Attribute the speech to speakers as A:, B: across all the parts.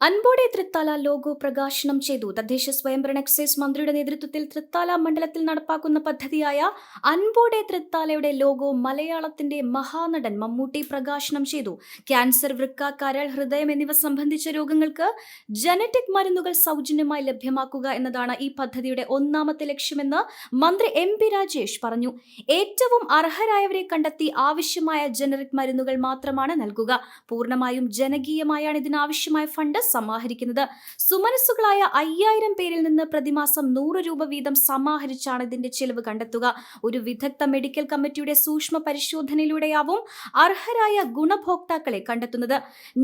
A: അൻപോടെ Thrithala logo പ്രകാശനം ചെയ്തു. തദ്ദേശ സ്വയംഭരണ എക്സൈസ് മന്ത്രിയുടെ നേതൃത്വത്തിൽ തൃത്താല മണ്ഡലത്തിൽ നടപ്പാക്കുന്ന പദ്ധതിയായ അൻപോടെ തൃത്താലയുടെ ലോഗോ മലയാളത്തിന്റെ മഹാനടൻ മമ്മൂട്ടി പ്രകാശനം ചെയ്തു. ക്യാൻസർ വൃക്ക കരൾ ഹൃദയം എന്നിവ സംബന്ധിച്ച രോഗങ്ങൾക്ക് ജനറ്റിക് മരുന്നുകൾ സൗജന്യമായി ലഭ്യമാക്കുക എന്നതാണ് ഈ പദ്ധതിയുടെ ഒന്നാമത്തെ ലക്ഷ്യമെന്ന് മന്ത്രി എം പി രാജേഷ് പറഞ്ഞു. ഏറ്റവും അർഹരായവരെ കണ്ടെത്തി ആവശ്യമായ ജനറിക് മരുന്നുകൾ മാത്രമാണ് നൽകുക. പൂർണമായും ജനകീയമായാണ് ഇതിനാവശ്യമായ ഫണ്ട് സമാഹരിക്കുന്നത്. സുമനസ്സുകളായ അയ്യായിരം പേരിൽ നിന്ന് പ്രതിമാസം നൂറ് രൂപ വീതം സമാഹരിച്ചാണ് ഇതിന്റെ ചെലവ് കണ്ടെത്തുക. ഒരു വിദഗ്ധ മെഡിക്കൽ കമ്മിറ്റിയുടെ സൂക്ഷ്മ പരിശോധനയിലൂടെയാവും അർഹരായ ഗുണഭോക്താക്കളെ കണ്ടെത്തുന്നത്.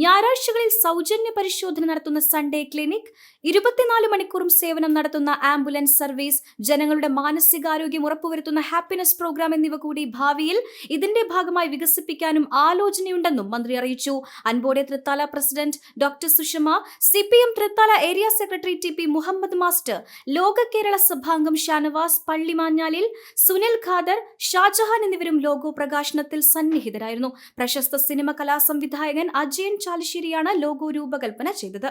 A: ഞായറാഴ്ചകളിൽ സൗജന്യ പരിശോധന നടത്തുന്ന സൺഡേ ക്ലിനിക് ഇരുപത്തിനാല് മണിക്കൂറും സേവനം നടത്തുന്ന ആംബുലൻസ് സർവീസ് ജനങ്ങളുടെ മാനസികാരോഗ്യം ഉറപ്പുവരുത്തുന്ന ഹാപ്പിനെസ് പ്രോഗ്രാം എന്നിവ കൂടി ഭാവിയിൽ ഇതിന്റെ ഭാഗമായി വികസിപ്പിക്കാനും ആലോചനയുണ്ടെന്നും മന്ത്രി അറിയിച്ചു. അൻപോടെ Thrithala president doctor Sushama C P M Thrithala area secretary T P Muhammad master ലോക കേരള സഭാംഗം ഷാനവാസ് പള്ളിമാഞ്ഞാലിൽ സുനിൽ ഖാദർ ഷാജഹാൻ എന്നിവരും ലോഗോ പ്രകാശനത്തിൽ സന്നിഹിതരായിരുന്നു. പ്രശസ്ത സിനിമ കലാ സംവിധായകൻ അജയൻ ചാലിശ്ശേരിയാണ് ലോഗോ രൂപകൽപ്പന ചെയ്തത്.